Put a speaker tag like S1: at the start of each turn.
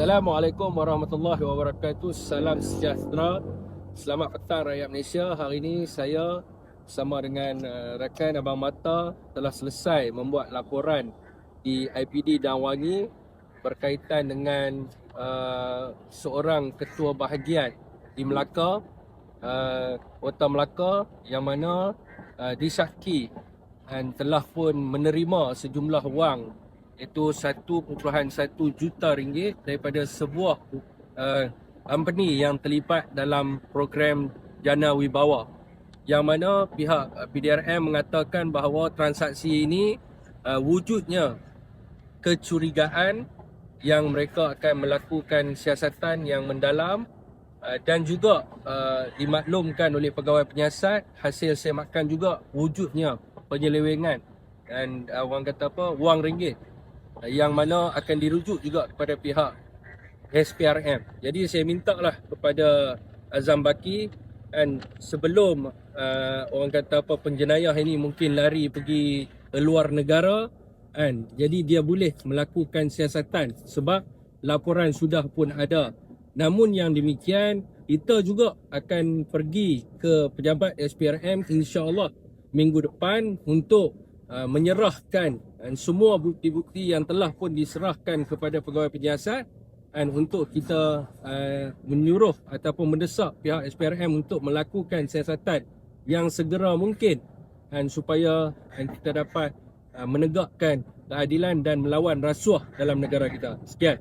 S1: Assalamualaikum warahmatullahi wabarakatuh. Salam sejahtera. Selamat petang rakyat Malaysia. Hari ini saya bersama dengan uh, rakan Abang Mata telah selesai membuat laporan di IPD Dan Wangi berkaitan dengan uh, seorang ketua bahagian di Melaka, uh, Kota Melaka yang mana uh, disyaki dan telah pun menerima sejumlah wang iaitu 1.1 juta ringgit daripada sebuah uh, company yang terlibat dalam program Jana Wibawa. Yang mana pihak uh, PDRM mengatakan bahawa transaksi ini uh, wujudnya kecurigaan yang mereka akan melakukan siasatan yang mendalam uh, dan juga uh, dimaklumkan oleh pegawai penyiasat hasil semakan juga wujudnya penyelewengan. Dan uh, orang kata apa wang ringgit yang mana akan dirujuk juga kepada pihak SPRM. Jadi saya minta lah kepada Azam Baki dan sebelum uh, orang kata apa penjenayah ini mungkin lari pergi luar negara kan jadi dia boleh melakukan siasatan sebab laporan sudah pun ada namun yang demikian kita juga akan pergi ke pejabat SPRM insya-Allah minggu depan untuk uh, menyerahkan dan semua bukti-bukti yang telah pun diserahkan kepada pegawai penyiasat dan untuk kita uh, menyuruh ataupun mendesak pihak SPRM untuk melakukan siasatan yang segera mungkin dan supaya dan kita dapat uh, menegakkan keadilan dan melawan rasuah dalam negara kita. Sekian.